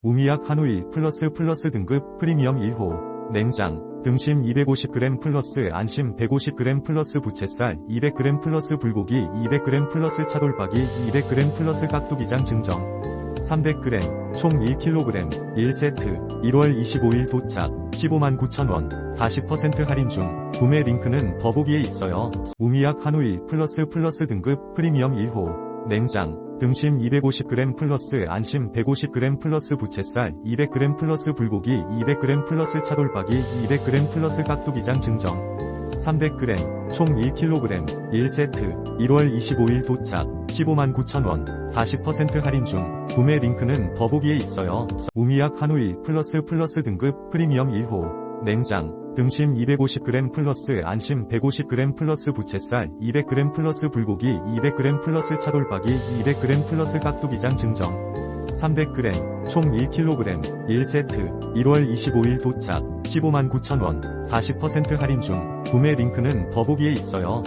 우미약 한우이 플러스 플러스 등급 프리미엄 1호 냉장 등심 250g 플러스 안심 150g 플러스 부채살 200g 플러스 불고기 200g 플러스 차돌박이 200g 플러스 깍두기장 증정. 300g 총 1kg 1세트 1월 25일 도착 15만 9천원 40% 할인 중. 구매 링크는 더보기에 있어요. 우미약 한우이 플러스 플러스 등급 프리미엄 1호 냉장 등심 250g 플러스 안심 150g 플러스 부채살 200g 플러스 불고기 200g 플러스 차돌박이 200g 플러스 깍두기장 증정. 300g 총 1kg 1세트 1월 25일 도착 15만 9천원 40% 할인 중. 구매 링크는 더보기에 있어요. 우미약 한우이 플러스 플러스 등급 프리미엄 1호 냉장 등심 250g 플러스 안심 150g 플러스 부채살 200g 플러스 불고기 200g 플러스 차돌박이 200g 플러스 깍두기장 증정 300g 총 1kg 1세트 1월 25일 도착 15만 9천원 40% 할인 중 구매 링크는 더보기에 있어요.